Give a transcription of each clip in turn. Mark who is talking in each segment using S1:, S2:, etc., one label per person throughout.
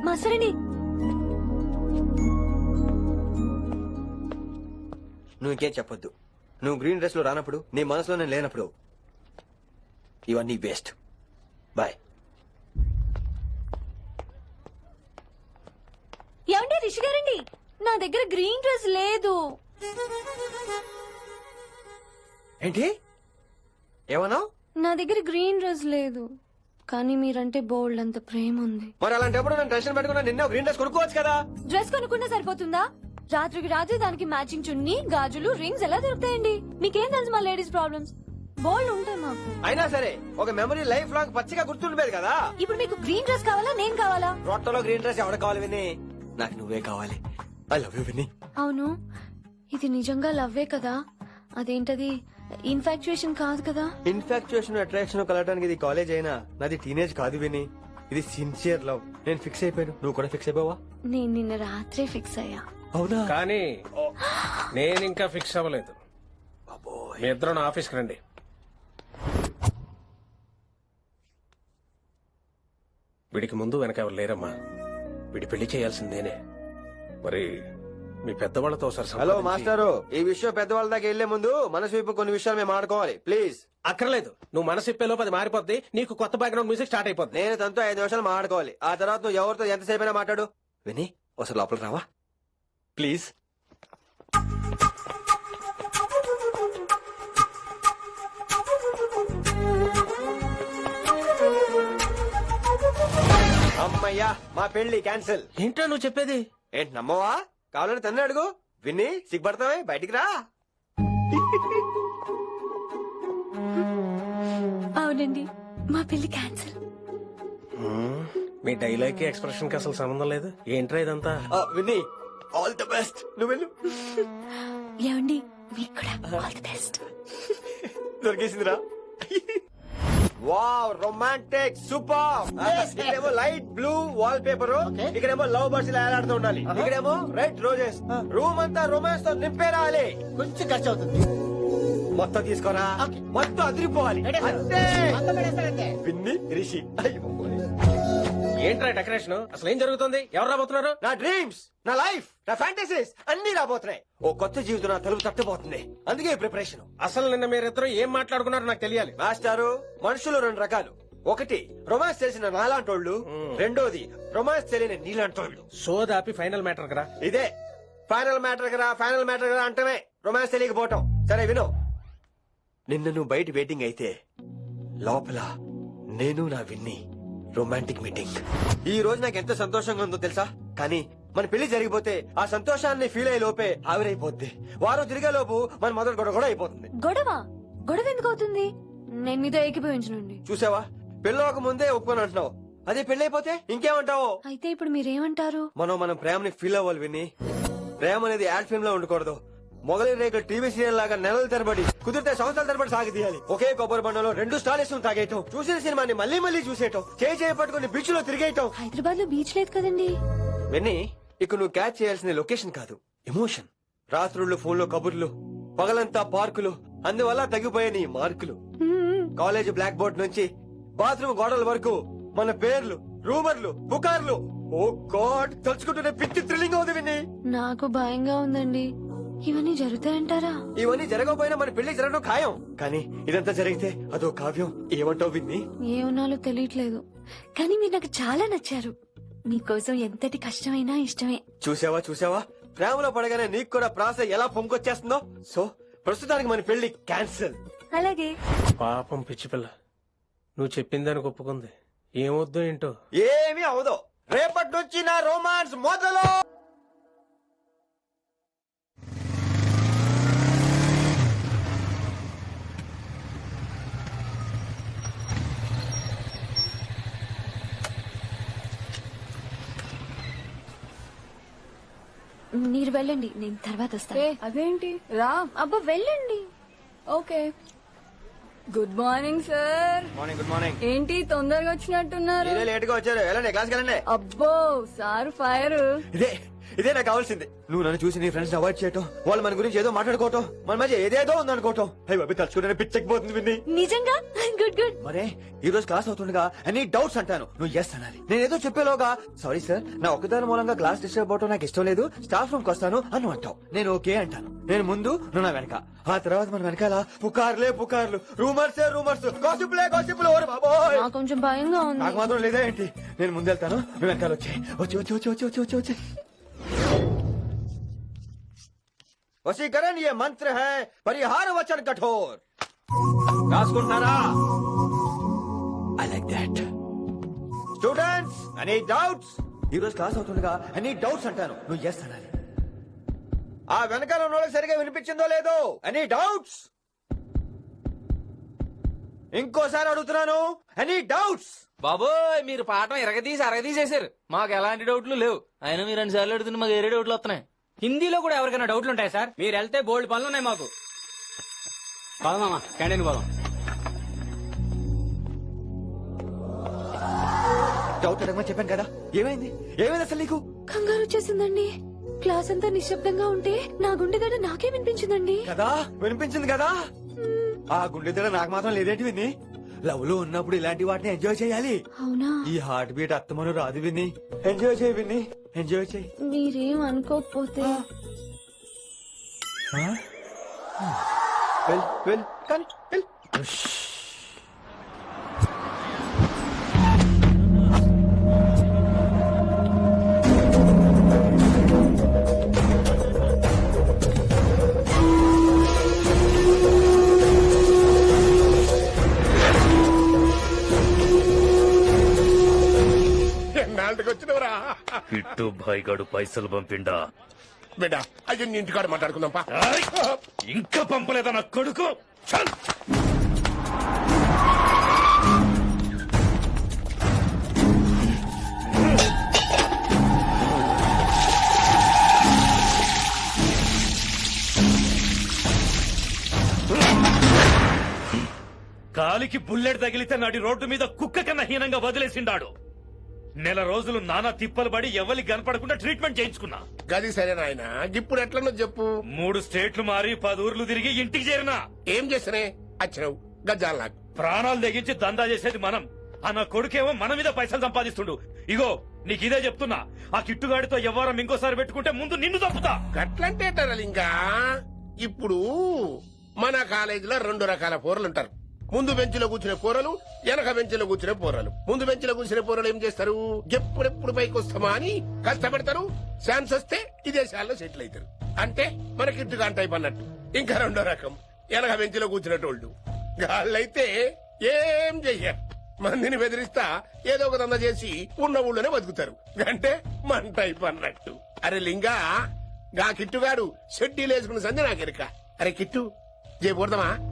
S1: మాస్టరండి
S2: నువ్వు ఇంకేం చెప్పొద్దు. నువ్వు గ్రీన్ డ్రెస్లో రానప్పుడు నీ మనసులో నేను లేనప్పుడు ఇవన్నీ వేస్ట్. బాయ్.
S1: ఏమండి రిషి గారండి? నా దగ్గర గ్రీన్ డ్రెస్ లేదు.
S2: ఏంటి? ఏమన్నావు?
S1: నా దగ్గర గ్రీన్ డ్రెస్ లేదు. కానీ మీరంటే బోల్డ్ అంత ప్రేమ ఉంది
S2: మరి అలాంటప్పుడు నేను టెన్షన్ పెట్టుకున్నా నిన్న గ్రీన్ డ్రెస్ కొనుక్కోవచ్చు కదా?
S1: డ్రెస్ కొనుక్కున్నా సరిపోతుందా? రాత్రికి రాత్రి దానికి మ్యాచింగ్ చున్నీ గాజులు రింగ్స్ ఎలా దొరుకుతాయండి? మీకేం తెలుసు మా లేడీస్ ప్రాబ్లమ్స్? బోల్డ్ ఉంటాయి మాకు.
S2: అయినా సరే ఒక మెమరీ లైఫ్ లాంగ్ పచ్చిగా గుర్తుండిపోయేది కదా?
S1: ఇప్పుడు మీకు గ్రీన్ డ్రెస్ కావాలా నేను కావాలా?
S2: రొట్టలో గ్రీన్ డ్రెస్ ఎవడ కావాలి విని నాకు నువ్వే కావాలి. ఐ లవ్ యూ విని
S1: అవును. ఇది నిజంగా లవ్వే కదా? అదేంటది? ఇన్ఫాక్చుయేషన్ కాదు కదా?
S2: ఇన్ఫాక్చుయేషన్ అట్రాక్షన్ కలగడానికి ఇది కాలేజ్ అయినా నాది టీనేజ్ కాదు విని. ఇది సిన్సియర్ లవ్ నేను ఫిక్స్ అయిపోయాను. నువ్వు కూడా ఫిక్స్ అయిపోవా?
S1: నేను నిన్న రాత్రే ఫిక్స్ అయ్యా.
S2: అవునా?
S3: కానీ నేను ఇంకా ఫిక్స్ అవ్వలేదు. మీ ఇద్దరు నా ఆఫీస్కి రండి. వీడికి ముందు వెనక ఎవరు లేరమ్మా? వీడి పెళ్ళి చేయాల్సింది నేనే. మరి మీ పెద్దవాళ్ళతో ఒకసారి
S2: హలో మాస్టారు. ఈ విషయం పెద్దవాళ్ళ దాకా వెళ్ళే ముందు మనసు వైపు కొన్ని విషయాలు మేము ఆడుకోవాలి. ప్లీజ్.
S3: అక్కర్లేదు. నువ్వు మనసు ఇప్పేలోపు అది మారిపోద్ది. నీకు కొత్త బ్యాక్గ్రౌండ్ మ్యూజిక్ స్టార్ట్ అయిపోద్ది.
S2: నేను తనతో ఐదు నిమిషాలు మాట్లాడుకోవాలి. ఆ తర్వాత నువ్వు ఎవరితో ఎంతసేపు అయినా మాట్లాడు. విని ఒకసారి లోపల రావా? ప్లీజ్. అమ్మయ్యా మా పెళ్ళి క్యాన్సిల్.
S3: ఏంటో నువ్వు చెప్పేది?
S2: ఏంటి నమ్మవా? కావాలని తన్నే అడుగు. విన్ని సిగ్గుపడతావే? బయటికి రా.
S1: అవునండి మా పెళ్ళి క్యాన్సిల్.
S3: మీ డైలాగ్కి ఎక్స్ప్రెషన్కి అసలు సంబంధం లేదు. ఏంట్రా ఇదంతా?
S2: ఆ, విన్ని ఆల్ ది బెస్ట్. నువ్వు వెళ్ళు.
S1: ఏమండి మీకు కూడా all the best.
S2: దొరికేసిందిరా. Wow romantic super. ఇక్కడేమో లైట్ బ్లూ వాల్ పేపర్ ఇక్కడేమో లవ్ బర్డ్స్ ఇలా ఏలాడుతూ ఉండాలి. ఇక్కడేమో రెడ్ రోజెస్. రూమ్ అంతా రొమాన్స్తో నింపే రావాలి
S4: కొంచెం ఖర్చు అవుతుంది.
S2: మొత్తం తీసుకోరా? మొత్తం అదిరిపోవాలి. అంతే. పిన్ని రిషి. అయ్యో.
S3: ఏంట్రా డెకరేషన్? అసలు ఏం జరుగుతుంది? ఎవరు రాబోతున్నారు?
S2: నా డ్రీమ్స్ నా లైఫ్ నా ఫ్యాంటసీస్ అన్ని రాబోతున్నాయి. ఓ కొత్త జీవితం నా తలుపు తట్టబోతుంది. అందుకే ప్రిపరేషన్
S3: అసలు నిన్న మీరిద్దరు ఏం మాట్లాడుకున్నారో నాకు తెలియాలి.
S2: మాస్టారు మనుషులు రెండు రకాలు. ఒకటి రొమాన్స్ తెలిసిన నాలాంటోళ్ళు. రెండోది రొమాన్స్ తెలియని నీలాంటోళ్ళు.
S3: సోదాపి ఫైనల్ మ్యాటర్ కదా.
S2: ఇదే ఫైనల్ మ్యాటర్ కదా ఫైనల్ మ్యాటర్ కదా అంటమే రొమాన్స్ తెలియకపోవటం. సరే విను. నిన్న నువ్వు బయట వెయిటింగ్ అయితే లోపల నేను నా విన్ని. రొమాంటిక్ మీటింగ్ ఈ రోజు నాకు ఎంత సంతోషంగా ఉందో తెలుసా? కానీ మన పెళ్ళి జరిగిపోతే ఆ సంతోషాన్ని ఫీల్ అయ్యే లోపే ఆవిరైపోద్ది. వారం తిరిగే లోపు మన మొదటి గొడవ కూడా అయిపోతుంది.
S1: గొడవ? గొడవ ఎందుకు అవుతుంది? నేను మీతో ఏకీభవించనండి
S2: చూసావా? పెళ్ళవక ముందే ఒప్పుకొని అంటున్నావు. అదే పెళ్ళి అయిపోతే ఇంకేమంటావు?
S1: అయితే ఇప్పుడు మీరేమంటారు?
S2: మనం మనం ప్రేమని ఫీల్ అవ్వాలి విని. ప్రేమ అనేది యాడ్ ఫిల్మ్లో ఉండకూడదు. మొగలి రేకులు టీవీ సీరియల్ లాగా నెలల తరబడి కుదిరితే సంవత్సరాల తరబడి సాగి తీయాలి ఒకే కొబ్బరి బండలో రెండు స్టాలిస్ తాగేయటం చూసిన సినిమాని మళ్ళీ మళ్ళీ చూసేయటం చేయి చేయి పట్టుకుని బీచ్లో తిరిగేయటం.
S1: హైదరాబాద్లో బీచ్ లేదు కదండి.
S2: విన్ని ఇక నువ్వు క్యాచ్ చేయాల్సిన లొకేషన్ కాదు ఎమోషన్. రాత్రుళ్ళు ఫోన్లో కబుర్లు పగలంతా పార్కులు అందువల్ల తగ్గిపోయే నీ మార్కులు. కాలేజ్ బ్లాక్ బోర్డ్ నుంచి బాత్రూమ్ గోడల వరకు మన పేర్లు రూమర్లు పుకార్లు. ఓ గాడ్ తలుచుకుంటూనే పిచ్చి థ్రిల్లింగ్ అవుతుంది
S1: నాకు భయంగా ఉందండి. ఇవన్నీ జరుగుతాయంటారా?
S2: ఇవన్నీ జరగకపోయినా మన పెళ్ళి జరగడం ఖాయం. కానీ ఇదంతా జరిగితే అదో కావ్యం. ఏమంటావు విన్ని?
S1: ఏమన్నాలో తెలియట్లేదు. కానీ మీరు నాకు చాలా నచ్చారు. మీకోసం ఎంతటి కష్టమైనా ఇష్టమే.
S2: చూసావా చూసావా ప్రేమలో పడగానే నీకు కూడా ప్రాస ఎలా పొంగొచ్చేస్తుందో సో ప్రస్తుతానికి మన పెళ్ళి క్యాన్సిల్.
S1: అలాగే.
S3: పాపం పిచ్చి పిల్ల. నువ్వు చెప్పిందని ఒప్పుకుంది. ఏమొద్దు ఏంటో?
S2: ఏమీ అవదో. రేపటి నుంచి నా రోమాన్స్ మొదలు!
S1: మీరు వెళ్ళండి నేను తర్వాత వస్తాను.
S5: అదేంటి? రా.
S1: అబ్బా వెళ్ళండి.
S5: Okay. Good morning sir.
S2: Morning good morning.
S5: ఏంటి తొందరగా వచ్చినట్టున్నారు?
S2: మీరే లేట్గా వచ్చారు. వెళ్ళండి క్లాస్కి వెళ్ళండి.
S5: అబ్బో సార్ ఫైర్.
S2: ఇదే ఇదే నాకు కావాల్సింది. నువ్వు నన్ను చూసి నీ ఫ్రెండ్స్ అవాయిడ్ చేయటం వాళ్ళు మన గురించి ఏదో మాట్లాడుకోవటం మన మధ్య ఏదేదో ఉందనుకోవటం. అయ్యి బాబు తలుచుకుంటే పిచ్చకపోతుంది విన్ని.
S1: నిజంగా? Good good.
S2: మరే ఈ రోజు క్లాస్ అవుతుండగా ఎనీ డౌట్స్ అంటాను. నువ్వు ఎస్ అనాలి. నేను ఏదో చెప్పేలోగా సారీ సార్ నా ఒక్కదాని మూలంగా క్లాస్ డిస్టర్బ్ అవటం నాకు ఇష్టం లేదు. స్టాఫ్ రూమ్ వస్తాను అని అంటావు. నేను ఓకే అంటాను. నేను ముందు నువ్వు నా వెనక. ఆ తర్వాత మన వెనకాల పుకార్లే పుకార్లు. రూమర్స్ రూమర్స్ గాసిప్లే గాసిప్లు ఓరే బాబోయ్!
S1: నాకు కొంచెం భయంగా ఉంది.
S2: నాకు మాత్రం లేదా ఏంటి? నేను ముందు వెళ్తాను నువ్వు వెనకాల వచ్చే. వచ్చి వచ్చి వచ్చి వచ్చి వచ్చి వచ్చి. వచ్చి వశీకరణ ये మంత్ర है పరిహార వచన కఠోర్. రాసుకుంటున్నారా? I like that students any doubts ఈ రోజు క్లాస్ అవుతుండగా ఎనీ డౌట్స్ అంటాను నువ్వు ఎస్ అనాలి. ఆ వెనకాల ఉన్న వాళ్ళకి సరిగా వినిపించిందో లేదో? ఎనీ డౌట్స్ ఇంకోసారి అడుగుతున్నాను ఎనీ డౌట్స్
S6: బాబోయ్ మీరు పాఠం ఎరగదీసి అరగదీసేశారు. మాకు ఎలాంటి డౌట్లు లేవు. అయినా మీరు రెండు సార్లు అడుగుతుంటే మాకు ఏరే డౌట్లు వస్తున్నాయి.
S7: హిందీలో కూడా ఎవరికైనా డౌట్లు ఉంటాయి సార్? మీరు వెళ్తే బోల్డ్ పనులు ఉన్నాయి మాకు. పదమామా క్యాంటీన్ పోదాం.
S2: డౌట్ అడగమని చెప్పాను కదా. ఏమైంది? ఏమైంది అసలు నీకు?
S1: కంగారు వచ్చేసిందండి. క్లాస్ అంతా నిశ్శబ్దంగా ఉంటే నా గుండె దడ నాకే వినిపించిందండి.
S2: కదా? వినిపించింది కదా? ఆ గుండె దగ్గర నాకు మాత్రం లేదేంటి విని లవ్లో ఉన్నప్పుడు ఇలాంటి వాటిని ఎంజాయ్ చేయాలి.
S1: అవునా?
S2: ఈ హార్ట్ బీట్ అత్తమను రాదు విని ఎంజాయ్ చేయి విని ఎంజాయ్ చేయి.
S1: మీరేం అనుకోకపోతే.
S2: వెల్ వెల్ కానీ వెల్
S8: గడు పైసలు పంపిండా?
S9: బిడ్డ అయ్యో నీ ఇంటికాడ మాట్లాడుకుందాం పా!
S8: ఇంకా పంపలేదా నా కొడుకు? చల్. కాలికి బుల్లెట్ తగిలితే నాటి రోడ్డు మీద కుక్క కన్నా హీనంగా వదిలేసిండాడు. నెల రోజులు నానా తిప్పలు పడి ఎవరికి కనపడకుండా ట్రీట్మెంట్ చేయించుకున్నా.
S9: గది సరే నాయన ఇప్పుడు ఎట్లనో చెప్పు.
S8: మూడు స్టేట్లు మారి పది ఊర్లు తిరిగి ఇంటికి చేరినా.
S9: ఏం చేసినే? వచ్చినావు గజ్జాలు నాకు.
S8: ప్రాణాలు తెగించి దందా చేసేది మనం. ఆ నా కొడుకేమో మన మీద పైసలు సంపాదిస్తుండు. ఇగో నీకు ఇదే చెప్తున్నా. ఆ కిట్టుగాడితో ఎవరం ఇంకోసారి పెట్టుకుంటే ముందు నిన్ను తప్పుతా
S9: గట్లంటే ఇంకా ఇప్పుడు మన కాలేజీలో రెండు రకాల పోరలు ఉంటారు ముందు బెంచ్లో కూర్చునే కూరలు వెనక బెంచ్లో కూర్చునే పోరలు. ముందు బెంచ్లో కూర్చునే పోరలు ఏం చేస్తారు? ఎప్పుడెప్పుడు పైకి వస్తామా అని కష్టపడతారు. ఛాన్స్ వస్తే విదేశాల్లో సెటిల్ అవుతారు. అంటే మన కిట్టుగా టైప్ అన్నట్టు. ఇంకా రెండో రకం. వెనక బెంచ్లో కూర్చునేటోళ్ళు. వాళ్ళైతే ఏం చెయ్యరు. మందిని బెదిరిస్తా ఏదో ఒక దంద చేసి ఉన్న ఊళ్ళోనే బతుకుతారు. అంటే మన టైప్ అన్నట్టు. అరే లింగా గా కిట్టుగాడు షెడ్డీలు వేసుకున్న సంధి నాకెరక. అరే కిట్టు చేయకూడదమా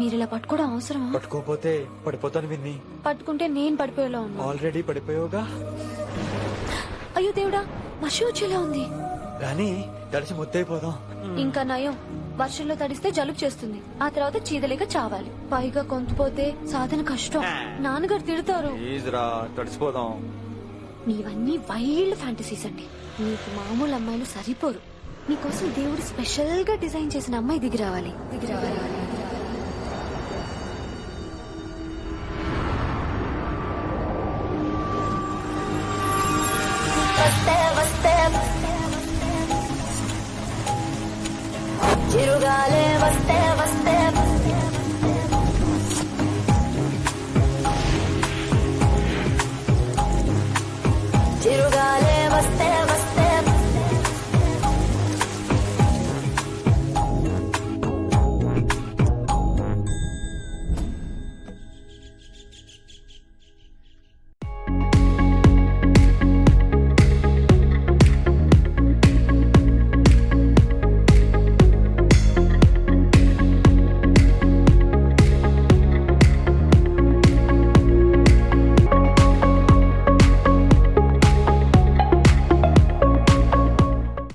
S1: మీరు ఇలా పట్టుకోవడం అవసరమా?
S2: పట్టుకోపోతే పడిపోతాను విన్ని.
S1: పట్టుకుంటే నేను పడిపోయేలా ఉన్నా.
S2: ఆల్రెడీ పడిపోయావుగా.
S1: అయ్యో దేవుడా మషి వచ్చేలా ఉంది.
S2: కానీ తడిసి ముద్దైపోదాం
S1: ఇంకా నయం. వర్షంలో తడిస్తే జలుబు చేస్తుంది. ఆ తర్వాత చీదలేక చావాలి. పైగా కొంతపోతే సాధన కష్టం. నాన్నగారు తిడతారు.
S2: ప్లీజ్ రా తడిసిపోదాం.
S1: నీవన్నీ వైల్డ్ ఫ్యాంటసీస్ అండి. నీకు మామూలు అమ్మాయిలు సరిపోరు. నీకోసం దేవుడు స్పెషల్గా డిజైన్ చేసిన అమ్మాయి దిగి రావాలి దిగి రావాలి.